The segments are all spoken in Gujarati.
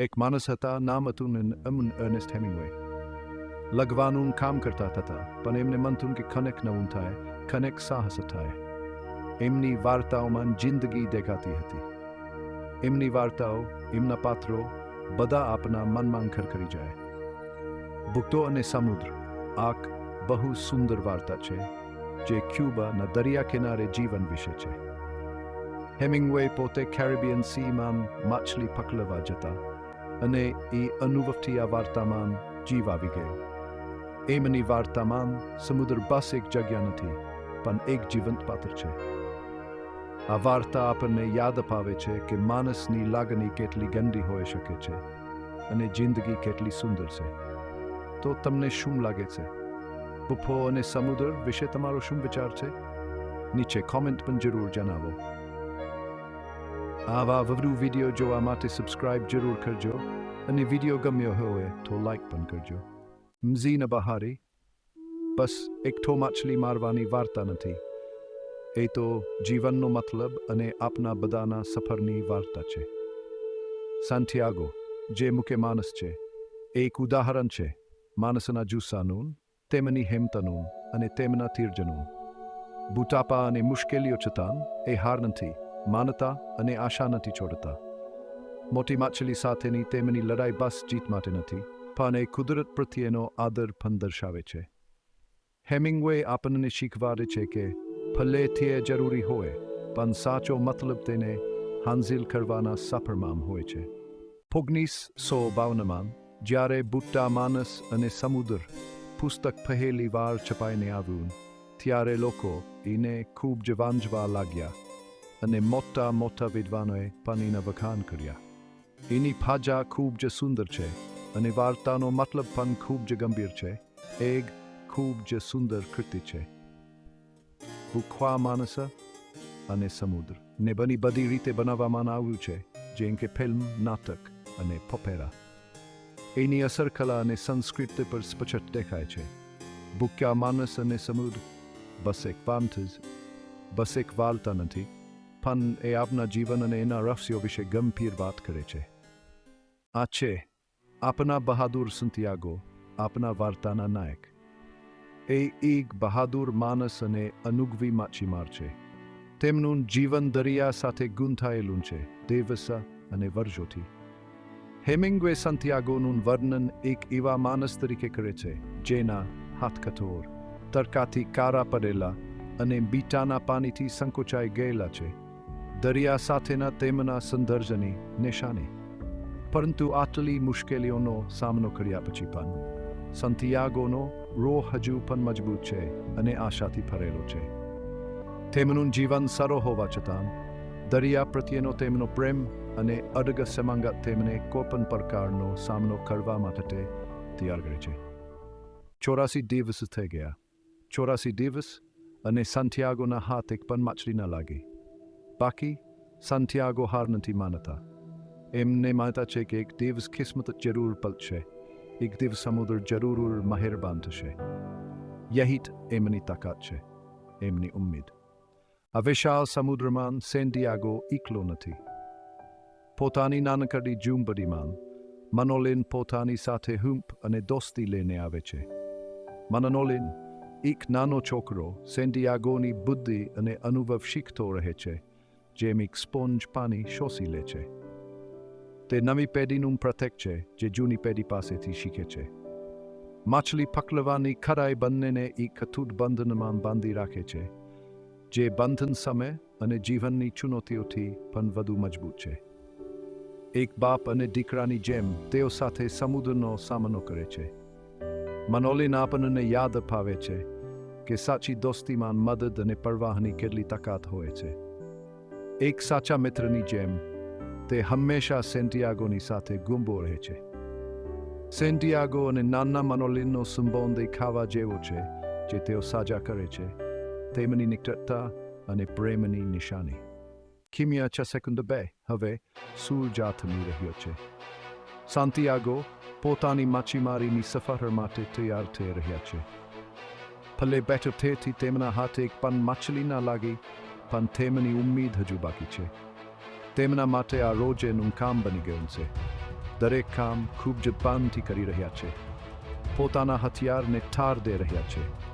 એક માણસ હતા નામ હતું અમન અર્નેસ્ટ હેમિંગવે લગવાનું કામ કરતા હતા પણ એમને મન થયું કે ખનેક નવું થાય ખનેક સાહસ થાય એમની વાર્તાઓમાં જિંદગી દેખાતી હતી એમની વાર્તાઓ એમના પાત્રો બધા આપના મનમાં ખરખરી જાય ભૂતો અને સમુદ્ર આક બહુ સુંદર વાર્તા છે જે ક્યુબાના દરિયા કિનારે જીવન વિશે છે હેમિંગવે પોતે કેરેબિયન સીમાં માછલી પકડવા જતા અને એ અનુભવથી આ વાર્તામાં જીવ આવી ગયો એમની વાર્તામાં સમુદ્ર બસ એક જગ્યા નથી પણ એક જીવંત પાત્ર છે આ વાર્તા આપણને યાદ અપાવે છે કે માણસની લાગણી કેટલી ગંદી હોઈ શકે છે અને જિંદગી કેટલી સુંદર છે તો તમને શું લાગે છે બુફો અને સમુદ્ર વિશે તમારો શું વિચાર છે નીચે કોમેન્ટ પણ જરૂર જણાવો આવા વધુ વીડિયો જોવા માટે સબસ્ક્રાઇબ જરૂર કરજો અને વીડિયો ગમ્યો હોય તો લાઈક પણ કરજો. મઝીન બહારી. બસ એકઠો માછલી મારવાની વાર્તા નથી. એ તો જીવનનો મતલબ અને આપના બધાના સફરની વાર્તા છે. સાન્ટિયાગો જે મુખ્ય માણસ છે, એક ઉદાહરણ છે. માણસના જુસ્સાનું તેમની હેમતનું અને તેમના તીર્જનું બુટાપા અને મુશ્કેલીઓ છતાં એ હાર નથી, માનતા અને આશા નથી છોડતા. મોટી માછલી સાથેની તેમની લડાઈ બસ જીત માટે નથી, પણ એ કુદરત પ્રત્યેનો આદર પણ દર્શાવે છે. હેમિંગવે આપણને શીખવાડે છે કે ભલે તે જરૂરી હોય, પણ સાચો મતલબ તેને હાંસિલ કરવાના સફળમાં હોય છે. ફોગનીસ સો બાવનમાં જ્યારે બુટ્ટા માનસ અને સમુદ્ર પુસ્તક પહેલી વાર છપાઈને આવ્યું, ત્યારે લોકો એને ખૂબ જ વાંજવા લાગ્યા અને મોટા મોટા વિદ્વાનોએ એના વખાણ કર્યા. એની ભાજા ખૂબ જ સુંદર છે અને વાર્તાનો મતલબ પણ ખૂબ જ ગંભીર છે. એક ખૂબ જ સુંદર કૃતિ છે. ભૂખવા માનસ અને સમુદ્ર ને બની બધી રીતે બનાવવામાં આવ્યું છે, જેમ કે ફિલ્મ, નાટક અને ફફેરા એની અસર કલા અને સંસ્કૃતિ પર સ્પષ્ટ દેખાય છે. ભૂખ્યા માનસ અને સમુદ્ર, બસ એક પાંથજ બસ એક વાર્તા નથી પણ એ આપના જીવન અને એના રહસ્યો વિશે ગંભીર વાત કરે છે. આ છે આપના બહાદુર સંતિયાગો, આપના વાર્તાના નાયક. એ એક બહાદુર માનસ અને અનુગવી માછીમાર છે. તેમનું જીવન દરિયા સાથે ગૂંથાયેલું છે, દેવસા અને વર્ષોથી હેમિંગ્વે સંતિયાગોનું વર્ણન એક એવા માનસ તરીકે કરે છે, જેના હાથ કઠોર તડકાથી કારા પડેલા અને બીટાના પાણીથી સંકોચાઈ ગયેલા છે. દરિયા સાથેના તેમના સંદર્જની નિશાની. પરંતુ આટલી મુશ્કેલીઓનો સામનો કર્યા પછી પણ, સંતિયાગોનો રોહ હજુ પણ મજબૂત છે અને આશાથી ભરેલો છે. તેમનું જીવન સરો હોવા છતાં, દરિયા પ્રત્યેનો તેમનો પ્રેમ અને અડગ સમાંગત તેમને કોઈપણ પ્રકારનો સામનો કરવા માટે તૈયાર કરે છે. ચોરાસી દિવસ થઈ ગયા. ચોરાસી દિવસ અને સંતિયાગોના હાથ એક પણ માછલી ન લાગી. બાકી સંતિયાગો હાર નથી માનતા એમને માનતા છે કે એક દિવસ કિસ્મત જરૂર પલટશે એક દિવસ સમુદ્ર જરૂર મહેરબાન થશે યહીત એમની તાકાત છે એમની ઉમ્મીદ આ વિશાળ સમુદ્રમાં સેન્ડિયાગો એકલો નથી પોતાની નાનકડી ઝૂંપડીમાં મનોલિન પોતાની સાથે હુંપ અને દોસ્તી લઈને આવે છે મનોલિન એક નાનો છોકરો સેન્ડિયાગોની બુદ્ધિ અને અનુભવ શીખતો રહે છે જેમ એક સ્પોન્જ પાણી શોષી લે છે તે નવી પેઢીનું પ્રત્યેક છે જે જૂની પેઢી પાસેથી શીખે છે માછલી પકડવાની ખરાઈ બંનેને એક અતૂટ બંધનમાં બાંધી રાખે છે જે બંધન સમય અને જીવનની ચુનૌતીઓથી પણ વધુ મજબૂત છે એક બાપ અને દીકરાની જેમ તેઓ સાથે સમુદ્રનો સામનો કરે છે મનોલીન આપણને યાદ અપાવે છે કે સાચી દોસ્તીમાં મદદ અને પરવાહની કેટલી તાકાત હોય છે એક સાચા મિત્રની જેમ, તે હંમેશા સેન્ટિયાગોની સાથે ગુંબો રહે છે. સેન્ટિયાગો અને નાના મનોલિનનો સંબંધ દેખાવા જેવો છે, જે તેઓ સાજા કરે છે, તેમની નિકટતા અને પ્રેમની નિશાની. કિમિયા છ સેકન્ડ બે, હવે સૂરજા થમી રહ્યો છે. સાંતિયાગો પોતાની માછીમારીની સફર માટે તૈયાર થઈ રહ્યા છે. ભલે બેઠક થયેથી તેમના હાથે એક પણ માછલી ના લાગી પણ તેમની ઉમ્મીદ હજુ બાકી છે. તેમના માટે આ રોજેનું કામ બની ગયું છે. દરેક કામ ખૂબ જબાનથી કરી રહ્યા છે. પોતાના હથિયારને ઠાર દે રહ્યા છે.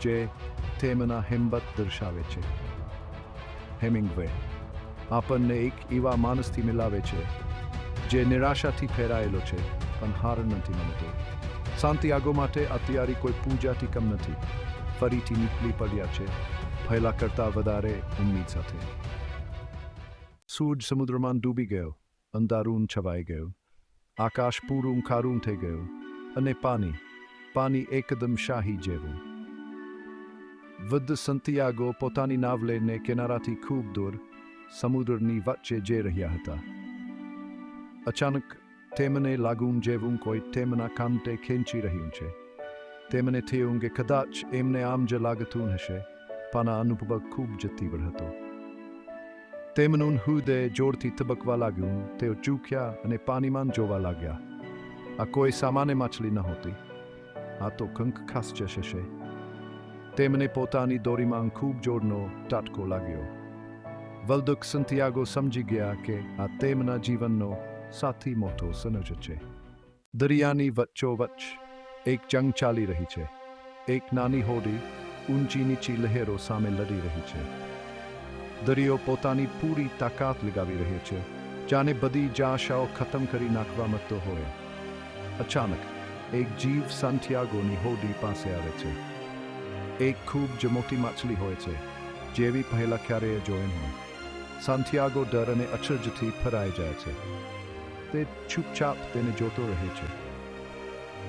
જે તેમના હિંમત દર્શાવે છે. હેમિંગવે આપણને એક એવા માણસથી મિલાવે છે, જે નિરાશાથી ફેરાયેલો છે, પણ હાર નથી માનતો. શાંતિયાગો માટે અત્યારે કોઈ પૂજાથી કમ નથી. ફરીથી નીકળી પડ્યા છે. પહેલા કરતા વધારે ઉમ્મીદ સાથે. સૂરજ સમુદ્રમાં ડૂબી ગયો અંધારું છવાઈ ગયું, આકાશ પૂરું ખારું થઈ ગયું અને પાણી પાણી એકદમ શાહી જેવું. વૃદ્ધ સંતિયાગો પોતાની નાવ લઈને કિનારાથી ખૂબ દૂર સમુદ્રની વચ્ચે જઈ રહ્યા હતા. અચાનક તેમને લાગું જેવું કોઈ તેમના કાંતે ખેંચી રહ્યું છે. તેમને થયું કે કદાચ એમને આમ જ લાગતું હશે. આ અનુભવ ખૂબ જ હતો. તેમનું હૃદય જોરથી તબકવા લાગ્યું, તેઓ ચૂક્યા અને પાણીમાં જોવા લાગ્યા. આ કોઈ સામાન્ય માછલી નહોતી આ તો કંક ખાસ જશે તેમને પોતાની દોરીમાં ખૂબ જોરનો ટાટકો લાગ્યો. વલ્દુક સંતિયાગો સમજી ગયા કે આ તેમના જીવનનો સાથી મોટો સનજ છે. દરિયાની વચ્ચોવચ્ચ એક જંગ ચાલી રહી છે. એક નાની હોડી ઊંચી નીચી લહેરો સામે લડી રહી છે. દરિયો પોતાની પૂરી તાકાત લગાવી રહ્યો છે, જાને બધી જાશાઓ ખતમ કરી નાખવા મતો હોય. અચાનક, એક જીવ સાંટિયાગોની હોડી પાસે આવે છે. એક ખૂબ જ મોટી માછલી હોય છે, જેવી પહેલા ક્યારેય જોઈ ન હોય. સાંથિયાગો ડર અને અચરજથી ફરાઈ જાય છે. તે ચૂપચાપ તેને જોતો રહે છે.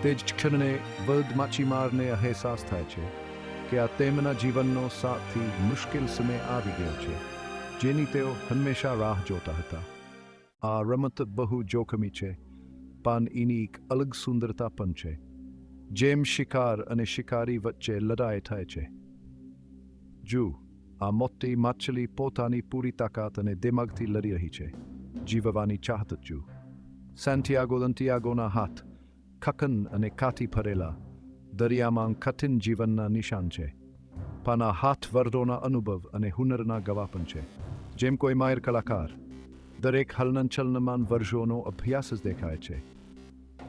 તે જ ક્ષણને વર્દ માછીમારને અહેસાસ થાય છે. કે આ તેમના જીવનનો સાથી મુશ્કેલ સમય આવી ગયો છે, જેની તેઓ હંમેશા રાહ જોતા હતા. આ રમત બહુ જોખમી છે, પણ એની એક અલગ સુંદરતા પણ છે, જેમ શિકાર અને શિકારી વચ્ચે લડાઈ થાય છે. જુ, આ મોટી માછલી પોતાની પૂરી તાકાત અને દિમાગથી લડી રહી છે. જીવવાની ચાહત જુ. સેન્ટિયાગો દંટિયાગોના હાથ ખકન અને કાથી ભરેલા દરિયામાં કઠિન જીવનના નિશાન છે. આ હાથ વર્દોના અનુભવ અને હુનરના ગવા પણ છે. જેમ કોઈ માયર કલાકાર, દરેક હલનચલનમાન વર્ષોનો અભ્યાસ જ દેખાય છે.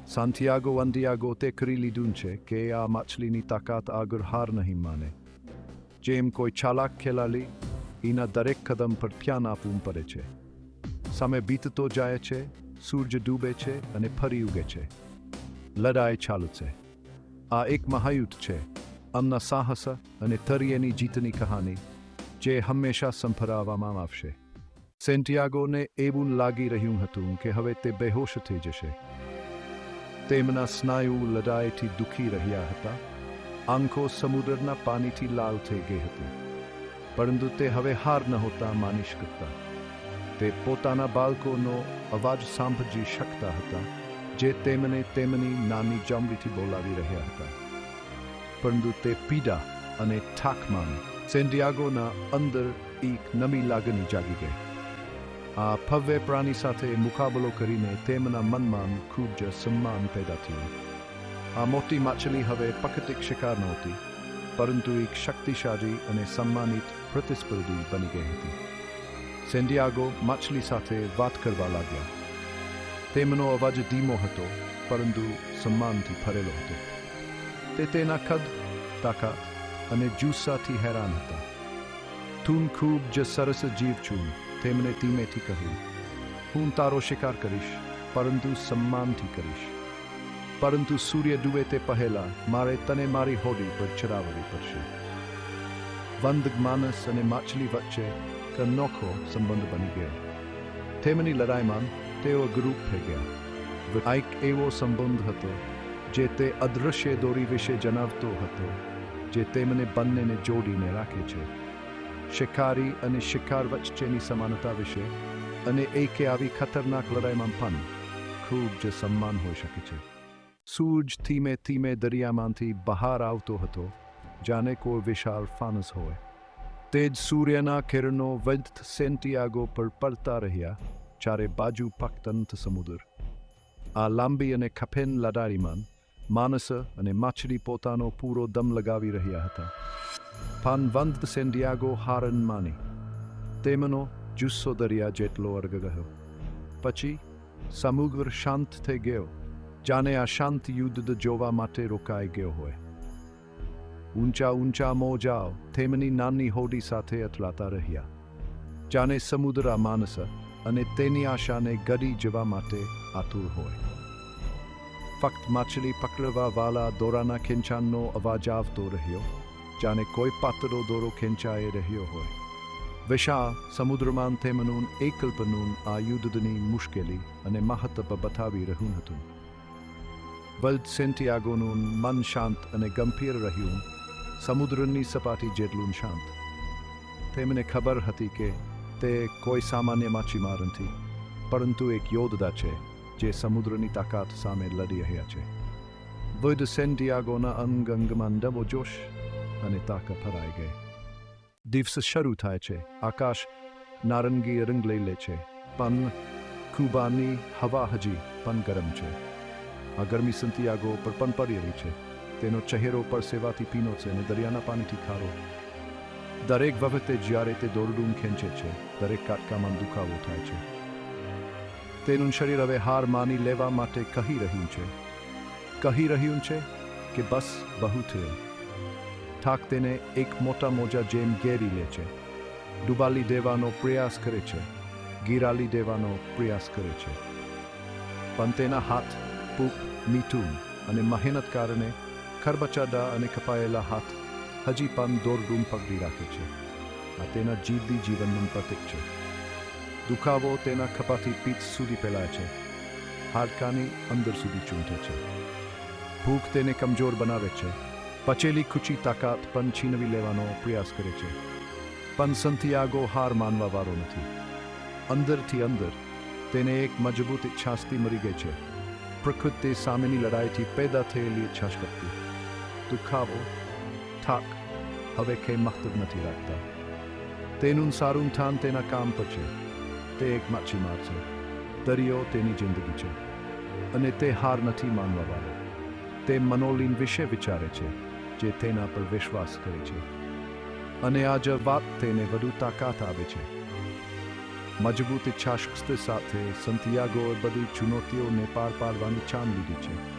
સાંથિયાગો વંધિયાગો તે કરી લીધું છે કે આ માછલીની તાકાત આગળ હાર નહીં માને. જેમ કોઈ ચાલાક ખેલાડી એના દરેક કદમ પર ધ્યાન આપવું પડે છે. સામે બીતતો જાય છે, સૂરજ ડૂબે છે અને ફરી ઉગે છે. લડાઈ ચાલુ છે. આ એક મહાયુદ્ધ છે. અમના સાહસ અને તરિયેની જીતની કહાની, જે હંમેશા સંભળાવવામાં આવશે. સેન્ટિયાગોને એવું લાગી રહ્યું હતું કે હવે તે બેહોશ થઈ જશે. તેમના સ્નાયુ લડાઈથી દુખી રહ્યા હતા. આંખો સમુદ્રના પાણીથી લાલ થઈ ગઈ હતી. પરંતુ તે હવે હાર નહોતા માની શકતા તે પોતાના બાળકોનો અવાજ સાંભળી શકતા હતા. જે તેમને તેમની નાની ચામડીથી બોલાવી રહ્યા હતા. પરંતુ તે પીડા અને થાકમાં સેન્ડિયાગોના અંદર એક નમી લાગણી જાગી ગઈ. આ ભવ્ય પ્રાણી સાથે મુકાબલો કરીને તેમના મનમાં ખૂબ જ સન્માન પેદા થયું. આ મોટી માછલી હવે પકતિક શિકાર નહોતી, પરંતુ એક શક્તિશાળી અને સન્માનિત પ્રતિસ્પર્ધી બની ગઈ હતી. સેન્ડિયાગો માછલી સાથે વાત કરવા લાગ્યા. તેમનો અવાજ ધીમો હતો પરંતુ સન્માનથી ભરેલો હતો તે તેના કદ તાકાત અને જુસ્સાથી હેરાન હતા તું ખૂબ જ સરસ જીવ છું તેમણે ધીમેથી કહ્યું હું તારો શિકાર કરીશ પરંતુ સન્માનથી કરીશ પરંતુ સૂર્ય ડૂબે તે પહેલા મારે તને મારી હોડી પર ચરાવવી પડશે વંદ માનસ અને માછલી વચ્ચે કનોખો સંબંધ બની ગયો તેમની લડાઈમાં તેઓ ગ્રુપ થઈ ગયા. આ એક એવો સંબંધ હતો, જે તે અદૃશ્ય દોરી વિશે જણાવતો હતો, જે તેમને બંનેને જોડીને રાખે છે. શિકારી અને શિકાર વચ્ચેની સમાનતા વિશે અને એકે આવી ખતરનાક લડાઈમાં પણ ખૂબ જ સન્માન હોઈ શકે છે. સૂરજ ધીમે ધીમે દરિયામાંથી બહાર આવતો હતો, જાણે કોઈ વિશાળ ફાનસ હોય. તે જ સૂર્યના કિરણો વધ સેન્ટિયાગો પર પડતા રહ્યા ચારે બાજુ પક્તંત સમુદ્ર આ લાંબી અને ખફેન લડારીમાં માણસ અને માછલી પોતાનો પૂરો દમ લગાવી રહ્યા હતા પણ વંદ સેન્ડિયાગો હારન માની તેમનો જુસ્સો દરિયા જેટલો અર્ગ ગયો પછી સમુદ્ર શાંત થઈ ગયો જાને આ શાંત યુદ્ધ જોવા માટે રોકાઈ ગયો હોય ઊંચા ઊંચા મોજાઓ તેમની નાની હોડી સાથે અથડાતા રહ્યા જાને સમુદ્ર માનસ અને તેની આશાને ગરી જવા માટે આતુર હોય. ફક્ત માછલી પકડવા વાળા દોરાના ખેંચાણનો અવાજ આવતો રહ્યો, જાણે કોઈ પાતળો દોરો ખેંચાઈ રહ્યો હોય. વિશા સમુદ્રમાન તેમનું એકલ્પનું આ યુદ્ધની મુશ્કેલી અને મહત્વ બતાવી રહ્યું હતું. વલ્ડ સેન્ટિયાગોનું મન શાંત અને ગંભીર રહ્યું, સમુદ્રની સપાટી જેટલું શાંત. તેમને ખબર હતી કે તે કોઈ સામાન્ય માછીમાર નથી પરંતુ એક યોદ્ધા છે, જે સમુદ્રની તાકાત સામે લડી રહ્યા છે. વલ્ડ સેન્ટિયાગોના અંગ અંગમાં ડબો જોશ અને તાકાત ફરાઈ ગઈ. દિવસ શરૂ થાય છે, આકાશ નારંગી રંગ લઈ લે છે, પણ કુબાની હવા હજી પણ ગરમ છે. આ ગરમી સંતિયાગો પર પણ પડી રહી છે. તેનો ચહેરો પર સેવાથી પીનો છે અને દરિયાના પાણીથી ખારો દરેક વખતે જ્યારે તે દોરડું ખેંચે છે દરેક કાટકામાં દુખાવો થાય છે તેનું શરીર હવે હાર માની લેવા માટે કહી રહ્યું છે કહી રહ્યું છે કે બસ બહુ થયું થાક તેને એક મોટા મોજા જેમ ઘેરી લે છે ડુબાલી દેવાનો પ્રયાસ કરે છે ગીરાલી દેવાનો પ્રયાસ કરે છે પણ તેના હાથ પૂપ મીઠું અને મહેનત કારણે ખરબચાડા અને કપાયેલા હાથ હજી પણ દોરડૂમ પકડી રાખે છે આ તેના જીવદી જીવનનું પ્રતીક છે. દુખાવો તેના ખપાથી પીઠ સુધી ફેલાય છે. હાડકાની અંદર સુધી ચૂંટે છે. ભૂખ તેને કમજોર બનાવે છે. પચેલી ખુચી તાકાત પણ છીનવી લેવાનો પ્રયાસ કરે છે. પણ સંતિયાગો હાર માનવા વાળો નથી. અંદરથી અંદર તેને એક મજબૂત ઈચ્છાસ્તી મરી ગઈ છે. પ્રકૃતિ સામેની લડાઈથી પેદા થયેલી ઈચ્છાશક્તિ દુખાવો, થાક હવે કંઈ મહત્વ નથી રાખતા. તેનું સારું થાન તેના કામ પર છે. તે એક માછીમાર છે. દરિયો તેની જિંદગી છે. અને તે હાર નથી માનવા વાળો તે મનોલીન વિશે વિચારે છે, જે તેના પર વિશ્વાસ કરે છે. અને આજ વાત તેને વધુ તાકાત આવે છે. મજબૂત ઈચ્છાશક્તિ સાથે સંતિયાગોએ બધી ચુનૌતીઓને પાર પાડવાની ચાન લીધી છે.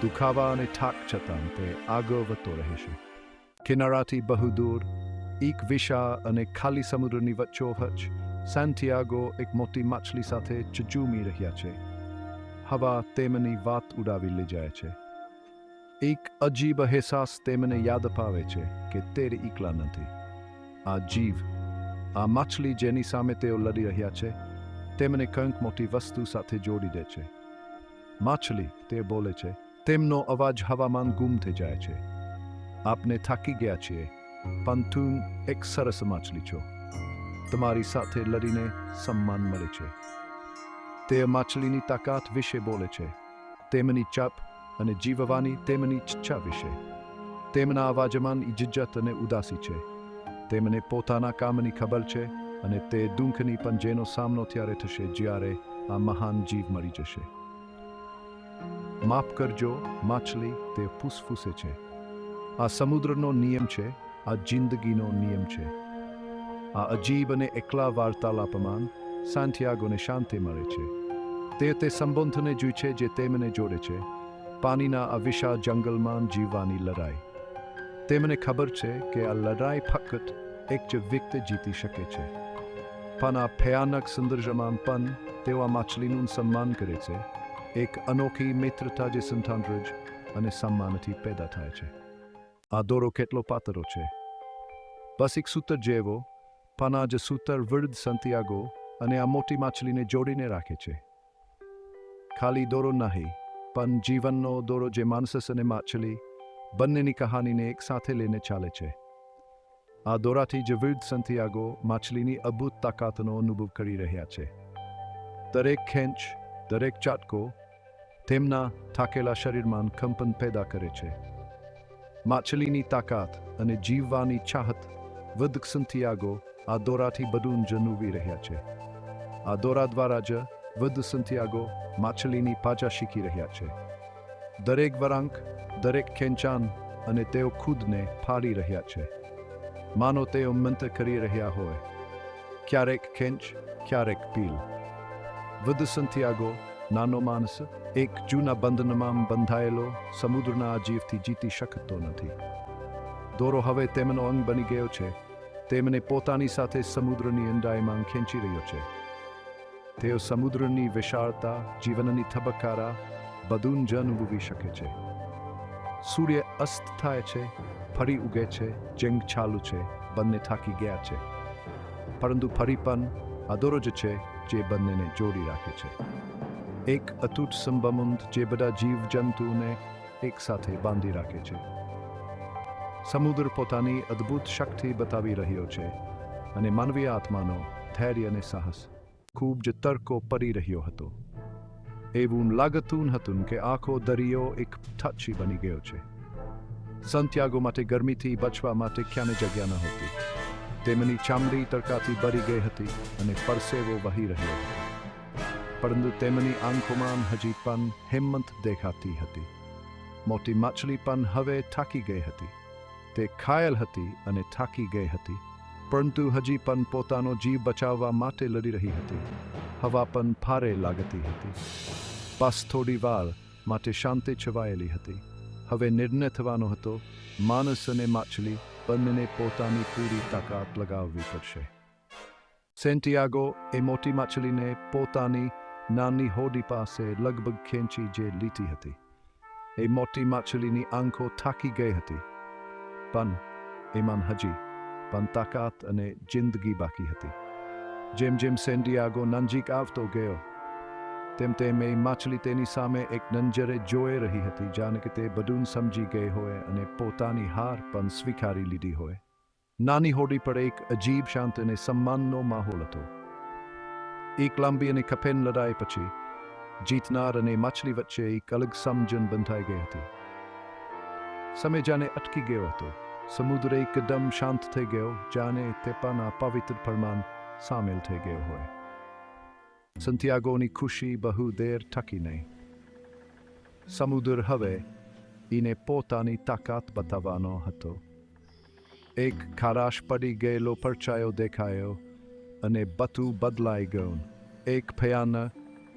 દુખાવા અને થાક છતાં તે આગળ વધતો રહેશે કિનારાથી બહુ દૂર એક વિશા અને ખાલી સમુદ્રની વચ્ચોવચ્ચ સાન્ટિયાગો એક મોટી માછલી સાથે ચજુમી રહ્યા છે. હવા તેમની વાત ઉડાવી લઈ જાય છે. એક અજીબ અહેસાસ તેમને યાદ અપાવે છે કે તે એકલા નથી. આ જીવ, આ માછલી જેની સામે તેઓ લડી રહ્યા છે, તેમને કંઈક મોટી વસ્તુ સાથે જોડી દે છે. માછલી, તે બોલે છે, તેમનો અવાજ હવામાન ગુમ થઈ જાય છે. આપને થાકી ગયા છીએ. પણ એક સરસ માછલી છો. તમારી સાથે લડીને સન્માન મળે છે. તે માછલીની તાકાત વિશે બોલે છે. તેમની ચાપ અને જીવવાની તેમની ઈચ્છા વિશે. તેમના અવાજમાન ઇજ્જત અને ઉદાસી છે. તેમને પોતાના કામની ખબર છે અને તે દુઃખની પણ જેનો સામનો ત્યારે થશે જ્યારે આ મહાન જીવ મરી જશે. માફ કરજો, માછલી, તે ફૂસફૂસે છે. આ સમુદ્રનો નિયમ છે, આ જિંદગીનો નિયમ છે. આ અજીબ અને એકલા વાર્તાલાપમાં સાંથિયાગોને શાંતિ મળે છે. તે તે સંબંધને જોઈ છે જે તેમને જોડે છે. પાણીના આ વિશાળ જંગલમાં જીવવાની લડાઈ. તેમને ખબર છે કે આ લડાઈ ફક્ત એક જ વ્યક્તિ જીતી શકે છે. પણ આ ભયાનક સંદર્ભમાં પણ તેઓ આ માછલીનું સન્માન કરે છે. એક અનોખી મિત્રતા જે સંતાનરજ અને સન્માનથી પેદા થાય છે. આ દોરો કેટલો પાતળો છે બસ એક સૂતર જેવો પણ જ સૂતર વૃદ્ધ સંતિયાગો અને આ મોટી માછલીને જોડીને રાખે છે ખાલી દોરો નહીં પણ જીવનનો દોરો જે માનસસ અને માછલી બંનેની કહાનીને એક સાથે લઈને ચાલે છે આ દોરાથી જ વૃદ્ધ સંતિયાગો માછલીની અભૂત તાકાતનો અનુભવ કરી રહ્યા છે દરેક ખેંચ દરેક ચાટકો તેમના થાકેલા શરીરમાં કંપન પેદા કરે છે માછલીની તાકાત અને જીવવાની ચાહત વૃદ્ધ સંતિયાગો આ દોરાથી બધું જનુવી રહ્યા છે. આ દોરા દ્વારા જ વૃદ્ધ સંતિયાગો માછલીની પાછા શીખી રહ્યા છે. દરેક વરાંક, દરેક ખેંચાન અને તેઓ ખુદને ફાડી રહ્યા છે. માનો તેઓ મંત કરી રહ્યા હોય. ક્યારેક ખેંચ, ક્યારેક પીલ. વૃદ્ધ સંતિયાગો નાનો માણસ એક જૂના બંધનમાં બંધાયેલો સમુદ્રના જીવથી જીતી શકતો નથી દોરો હવે તેમનો અંગ બની ગયો છે તેમને પોતાની સાથે સમુદ્રની ઊંડાઈમાં ખેંચી રહ્યો છે તેઓ સમુદ્રની વિશાળતા જીવનની થબકારા બધું જ અનુભવી શકે છે સૂર્ય અસ્ત થાય છે ફરી ઉગે છે જંગ ચાલુ છે બંને થાકી ગયા છે પરંતુ ફરી પણ અદોરો જ છે જે બંનેને જોડી રાખે છે એક અતૂટ સંબંધ જે બધા જીવજંતુને એકસાથે બાંધી રાખે છે. સમુદ્ર પોતાની અદ્ભુત શક્તિ બતાવી રહ્યો છે અને માનવીય આત્માનો ધૈર્ય અને સાહસ ખૂબ જ તર્કો પડી રહ્યો હતો. એવું લાગતું હતું કે આખો દરિયો એક થચ્છી બની ગયો છે. સંત્યાગો માટે ગરમીથી બચવા માટે ક્યાંને જગ્યા ન હતી તેમની ચામડી તડકાથી ભરી ગઈ હતી અને પરસેવો વહી રહ્યો હતો. પરંતુ તેમની આંખોમાં હજી પણ હિંમત દેખાતી હતી. મોટી માછલી પણ હવે થાકી ગઈ હતી. તે ખાયેલ હતી અને થાકી ગઈ હતી. પરંતુ હજી પણ પોતાનો જીવ બચાવવા માટે લડી રહી હતી. હવા પણ ભારે લાગતી હતી. બસ થોડી વાર માટે શાંતિ છવાયેલી હતી. હવે નિર્ણય થવાનો હતો, માણસ અને માછલી બંનેને પોતાની પૂરી તાકાત લગાવવી પડશે. સેન્ટિયાગો એ મોટી માછલીને પોતાની નાની હોડી પાસે લગભગ ખેંચી જે લીધી હતી. એ મોટી માછલીની આંખો થાકી ગઈ હતી. પણ એમાં હજી પણ તાકાત અને જિંદગી બાકી હતી. જેમ જેમ સેન્ડિયાગો નજીક આવતો ગયો, તેમ તેમ એ માછલી તેની સામે એક નંજરે જોઈ રહી હતી, જાણે કે તે બધું સમજી ગઈ હોય અને પોતાની હાર પણ સ્વીકારી લીધી હોય. નાની હોડી પર એક અજીબ શાંત અને સન્માનનો માહોલ હતો. એક લાંબી અને કફેન લડાઈ પછી જીતનાર અને માછલી વચ્ચે એક અલગ સમજણ બંધાઈ ગઈ હતી સમય જાને અટકી ગયો હતો સમુદ્ર એકદમ શાંત થઈ ગયો જાણે તેપાના પવિત્ર ફરમાન સામેલ થઈ ગયો હોય સંતિયાગોની ખુશી બહુ દેર ટકી નહીં સમુદ્ર હવે એને પોતાની તાકાત બતાવવાનો હતો એક ખારાશ પડી ગયેલો પરચાયો દેખાયો અને બતુ બદલાઈ ગયું એક ભયાન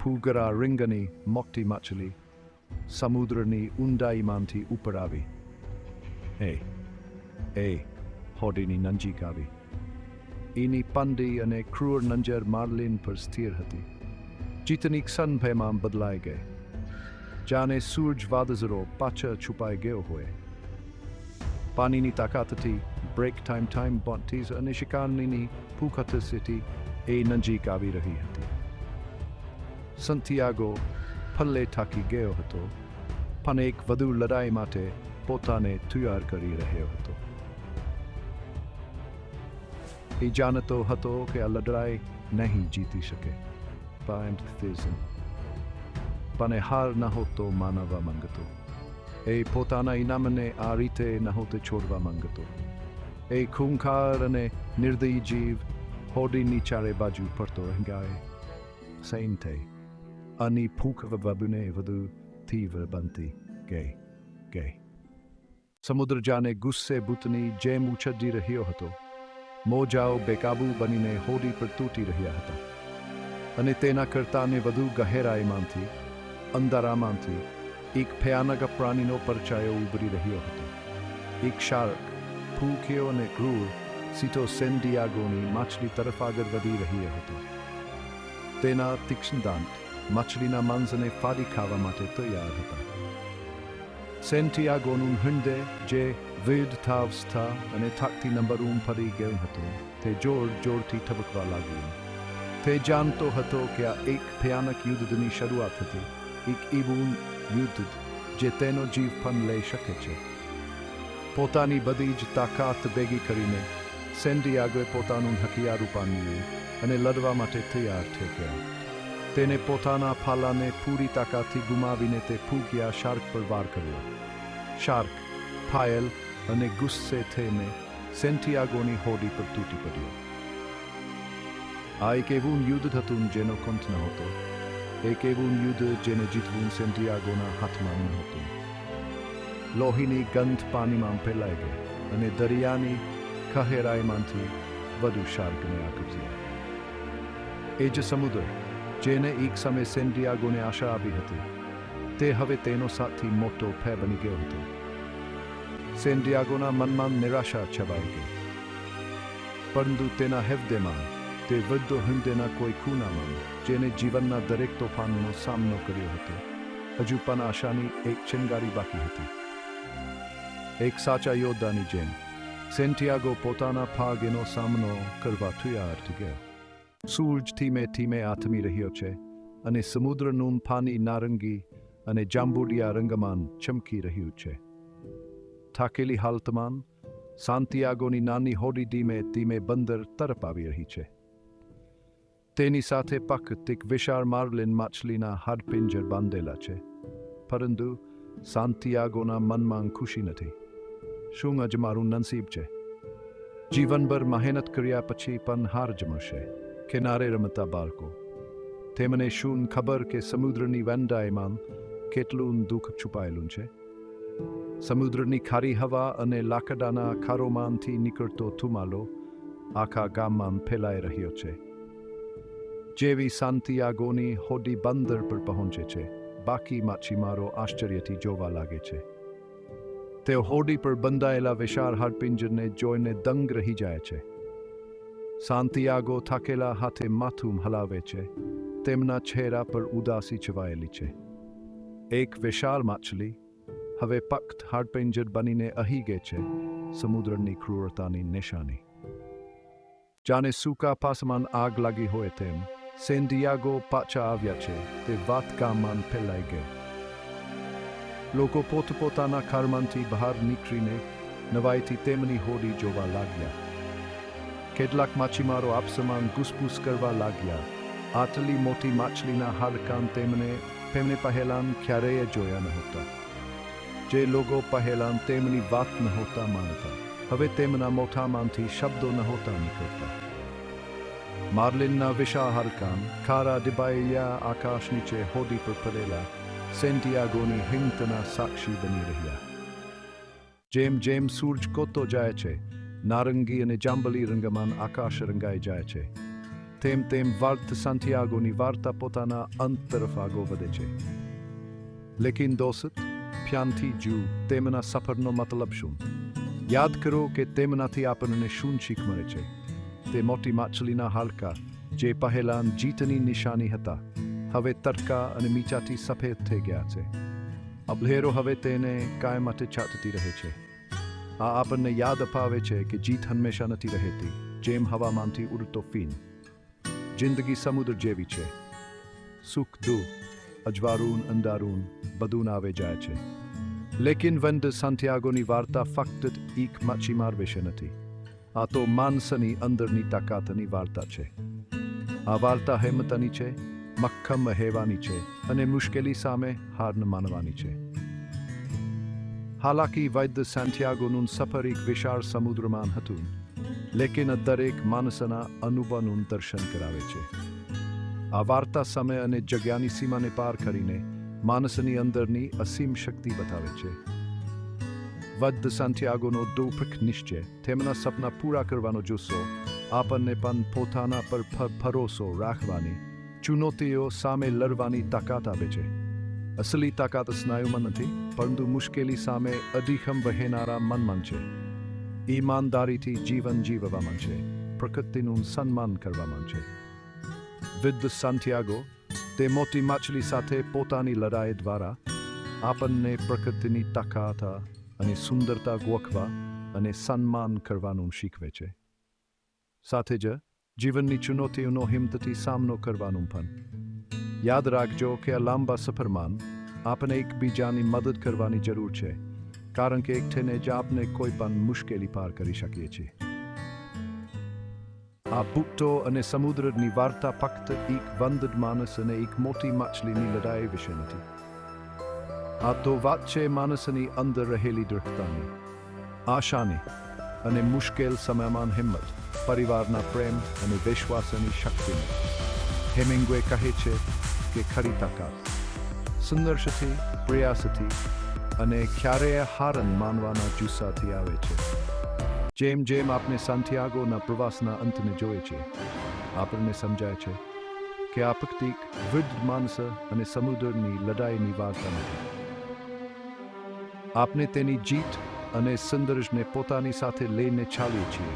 ફૂગરા રીંગની મોટી માછલી સમુદ્રની ઊંડાઈમાંથી ઉપર આવી. એ એ, હોડીની નજીક આવી. એની પંડી અને ક્રૂર નંજર માર્લિન પર સ્થિર હતી. જીતની ક્ષણ ભયમાં બદલાઈ ગઈ. જાણે સૂરજ વાદઝરો પાછળ છુપાઈ ગયો હોય. પાણીની તાકાતથી બ્રેક ટાઈમ ટાઈમ બોન્ટીઝ અને શિકારણીની ભૂખતસ્થિતિ એ નજીક આવી રહી હતી સંતિયાગો ફલ્લે થાકી ગયો હતો પણ એક વધુ લડાઈ માટે પોતાને તૈયાર કરી રહ્યો હતો એ જાણતો હતો કે આ લડાઈ નહીં જીતી શકે પણ હાર ન હોતો માનવા માંગતો એ પોતાના ઇનામને આ રીતે નહોતો છોડવા માંગતો એ ખૂંખાર અને નિર્દયી જીવ હોડીની ચારે બાજુ પડતો રંગાય સૈન થઈ આની ભૂખ બાબુને વધુ તીવ્ર બનતી ગઈ ગઈ સમુદ્ર જાને ગુસ્સે ભૂતની જેમ ઉછળી રહ્યો હતો મોજાઓ બેકાબુ બનીને હોડી પર તૂટી રહ્યા હતા અને તેના કરતાને વધુ ગહેરાઈમાંથી અંધારામાંથી એક ભયાનક પ્રાણીનો પરચાયો ઉભરી રહ્યો હતો. એક શાર્ક, ભૂખ્યો અને ક્રૂર સીટો સેન્ડિયાગોની માછલી તરફ આગળ વધી રહ્યો હતો. તેના તીક્ષ્ણ દાંત માછલીના માંસને ફાડી ખાવા માટે તૈયાર હતા. સેન્ટિયાગોનું હૃદય જે વેદ થાવસ્થા અને થાકથી નંબરૂમ ફરી ગયું હતું, તે જોર જોરથી ઠબકવા લાગ્યું. તે જાણતો હતો કે આ એક ભયાનક યુદ્ધની શરૂઆત હતી. એક એવું યુદ્ધ જે તેનો જીવ પણ લઈ શકે છે. પોતાની બધી જ તાકાત ભેગી કરીને સેન્ડિયાગોએ પોતાનું હથિયાર ઉપાડ્યું અને લડવા માટે તૈયાર થઈ ગયો. તેને પોતાના ફાલાને પૂરી તાકાતથી ગુમાવીને તે ફૂગ્યા શાર્ક પર વાર કર્યો. શાર્ક ફાયલ અને ગુસ્સે થઈને સેન્ટિયાગોની હોડી પર તૂટી પડ્યો. આ એક એવું યુદ્ધ હતું જેનો કંત નહોતો. એક એવું યુદ્ધ જેને જીતવું સેન્ટિયાગોના હાથમાં નહોતું લોહીની ગંધ પાણીમાં ફેલાઈ ગઈ અને દરિયાની ખહેરાઈમાંથી વધુ શાર્કને આકર્ષ્યા એ જ સમુદ્ર જેને એક સમયે સેન્ડિયાગોને આશા આપી હતી તે હવે તેનો સાથી મોટો ભય બની ગયો હતો સેન્ટિયાગોના મનમાં નિરાશા છવાઈ ગઈ પરંતુ તેના હૃદયમાં તે વૃદ્ધો હૃદયના કોઈ ખૂનામાં જેને જીવનના દરેક તોફાનનો સામનો કર્યો હતો. હજુ પણ આશાની એક ચિનગારી બાકી હતી. એક સાચા યોદ્ધાની જેમ, સેન્ટિયાગો પોતાના ભાગ્યનો સામનો કરવા તૈયાર ગયો. સૂરજ ધીમે ધીમે આથમી રહ્યો છે અને સમુદ્રનું પાણી નારંગી અને જાંબુડિયા રંગમાન ચમકી રહ્યું છે. થાકેલી હાલતમાં સાંતિયાગોની નાની હોડી ધીમે ધીમે બંદર તરફ આવી રહી છે. તેની સાથે પક એક વિશાળ માર્લિન માછલીના હાડપિંજર બાંધેલા છે. પરંતુ સાંતિયાગોના મનમાં ખુશી નથી. શું જ મારું નસીબ છે? જીવનભર મહેનત કર્યા પછી પણ હાર જમશે કિનારે રમતા બાળકો. તેમને શું ખબર કે સમુદ્રની વેંડાઈમાં કેટલું દુઃખ છુપાયેલું છે? સમુદ્રની ખારી હવા અને લાકડાના ખારોમાંથી નીકળતો થુમાલો આખા ગામમાં ફેલાઈ રહ્યો છે. જેવી સાંતિયાગોની હોડી બંદર પર પહોંચે છે. બાકી માછીમારો આશ્ચર્યથી જોવા લાગે છે. તેઓ હોડી પર બંધાયેલા વિશાળ હાડપિંજરને જોઈને દંગ રહી જાય છે. સાંતિયાગો થાકેલા હાથે માથું હલાવે છે. તેમના ચહેરા પર ઉદાસી છવાયેલી છે. એક વિશાળ માછલી હવે પખ્ત હાડપિંજર બનીને અહીં ગે છે, સમુદ્રની ક્રૂરતાની નિશાની. જાણે સૂકા પાસમાન આગ લાગી હોય તેમ સેન્ડિયાગો પાછા આવ્યા છે તે વાત ગામમાં ફેલાઈ ગઈ લોકો પોતપોતાના ઘરમાંથી બહાર નીકળીને નવાઈથી તેમની હોડી જોવા લાગ્યા કેટલાક માછીમારો આપસમાન ઘૂસપૂસ કરવા લાગ્યા આટલી મોટી માછલીના હાડકાન તેમને તેમને પહેલાં ક્યારેય જોયા નહોતા જે લોકો પહેલાં તેમની વાત નહોતા માનતા હવે તેમના મોઢામાંથી શબ્દો નહોતા નીકળતા માર્લિનના વિશાળ હાડકાન ખારા ડિબાયેલા આકાશ નીચે હોડી પર પડેલા સેન્ટિયાગોની હિંમતના સાક્ષી બની રહ્યા જેમ જેમ સૂરજ કોતો જાય છે નારંગી અને જાંબલી રંગમાં આકાશ રંગાઈ જાય છે તેમ તેમ વાર્ત સાંતિયાગોની વાર્તા પોતાના અંત તરફ આગો વધે છે લેકિન દોસ્ત ફ્યાનથી જુ તેમના સફરનો મતલબ શું યાદ કરો કે તેમનાથી આપણને શું શીખ મળે છે તે મોટી માછલીના હાડકા જે પહેલાં જીતની નિશાની હતા હવે તડકા અને મીચાથી સફેદ થઈ ગયા છે અબલેરો હવે તેને કાયમ માટે છાટતી રહે છે આ આપણને યાદ અપાવે છે કે જીત હંમેશા નથી રહેતી જેમ હવામાનથી ઉડતો ફીન જિંદગી સમુદ્ર જેવી છે સુખ દુઃખ અજવારૂન અંદારૂન બધું આવે જાય છે લેકિન વંદ સાંથિયાગોની વાર્તા ફક્ત એક માછીમાર વિશે નથી આ તો માનસની અંદરની તાકાતની વાર્તા છે. આ વાર્તા હેમતની છે, મક્ખમ હેવાની છે અને મુશ્કેલી સામે હાર ન માનવાની છે. હાલાકી વૈદ્ય સાંટિયાગોનું સફર એક વિશાળ સમુદ્રમાન હતું, લેકિન દરેક માણસના અનુભવનું દર્શન કરાવે છે. આ વાર્તા સમય અને જગ્યાની સીમાને પાર કરીને માણસની અંદરની અસીમ શક્તિ બતાવે છે. વદ્ધ સાંટિયાગોનો દુઃખ નિશ્ચય તેમના સપના પૂરા કરવાનો જુસ્સો આપણને પણ પોતાના પર ભરોસો રાખવાની ચુનૌતીઓ સામે લડવાની તાકાત આપે છે અસલી તાકાત સ્નાયુમાં નથી પરંતુ મુશ્કેલી સામે અધિકમ વહેનારા મનમાં છે ઈમાનદારીથી જીવન જીવવામાં છે પ્રકૃતિનું સન્માન કરવામાં છે વિદ્ધ સાંતિયાગો તે મોટી માછલી સાથે પોતાની લડાઈ દ્વારા આપણને પ્રકૃતિની તાકાત અને સુંદરતા ગોખવા અને સન્માન કરવાનું શીખવે છે. સાથે જ જીવનની ચુનૌતીઓનો હિંમતથી સામનો કરવાનું પણ. યાદ રાખજો કે આ લાંબા સફરમાં આપણે એકબીજાની મદદ કરવાની જરૂર છે, કારણ કે એકઠેને જ આપણે કોઈ પણ મુશ્કેલી પાર કરી શકીએ છીએ. આ બુટ્ટો અને સમુદ્રની વાર્તા ફક્ત એક વંદ માણસ અને એક મોટી માછલીની લડાઈ વિશે નથી. આ તો વાત છે માણસની અંદર રહેલી દૃઢતાની. આશાની અને મુશ્કેલ સમયમાં હિંમત, પરિવારના પ્રેમ અને વિશ્વાસની શક્તિની. હેમિંગ્વે કહે છે કે ખરી તાકાત સંઘર્ષથી પ્રયાસથી અને ક્યારેય હારન માનવાના જુસ્સાથી આવે છે. જેમ જેમ આપણે સાંતિયાગોના પ્રવાસના અંતને જોઈએ છીએ આપણને સમજાય છે કે આ પ્રતીક વૃદ્ધ માણસ અને સમુદ્રની લડાઈની વાર્તા નથી. આપણે તેની જીત અને સંદર્શને પોતાની સાથે લઈને ચાલીએ છીએ.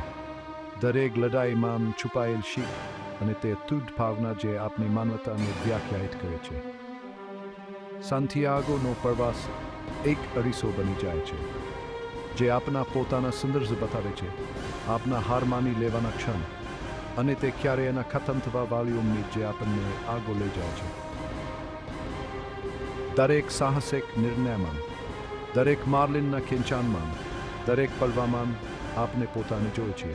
દરેક લડાઈમાં છુપાયેલ શીખ અને તે અતુટ ભાવના જે આપણી માનવતાને વ્યાખ્યાયિત કરે છે. સાંથિયાગોનો પ્રવાસ એક અરીસો બની જાય છે, જે આપના પોતાના સંદર્ભ બતાવે છે, આપના હાર માની લેવાના ક્ષણ અને તે ક્યારે એના ખતમ થવા વાળી ઉમ્મીદ જે આપણને આગો લઈ જાય છે. દરેક સાહસિક નિર્ણયમાં દરેક માર્લિનના ખેંચાણમાં, દરેક પલવામાં આપને પોતાને જોઈ છે.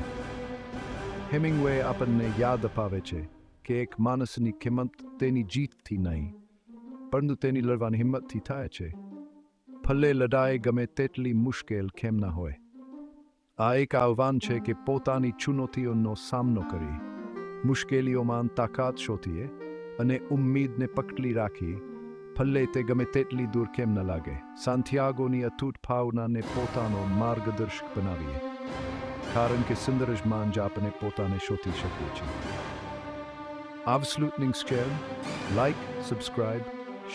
હેમિંગવે આપણને યાદ અપાવે છે કે એક માણસની કિંમત તેની જીતથી નહીં, પરંતુ તેની લડવાની હિંમતથી થાય છે. ભલે લડાઈ ગમે તેટલી મુશ્કેલ કેમ ના હોય. આ એક આહ્વાન છે કે પોતાની ચુનૌતીઓનો સામનો કરી, મુશ્કેલીઓમાં તાકાત શોધીએ અને ઉમ્મીદને પકડી રાખી ભલે તે ગમે તેટલી દૂર કેમ ન લાગે સાંથિયાગોની અતૂટ ભાવનાને પોતાનો માર્ગદર્શક બનાવીએ કારણ કે સુંદરજમાન જ આપણે પોતાને શોધી શકીએ છીએ Avslutningskväll, like, subscribe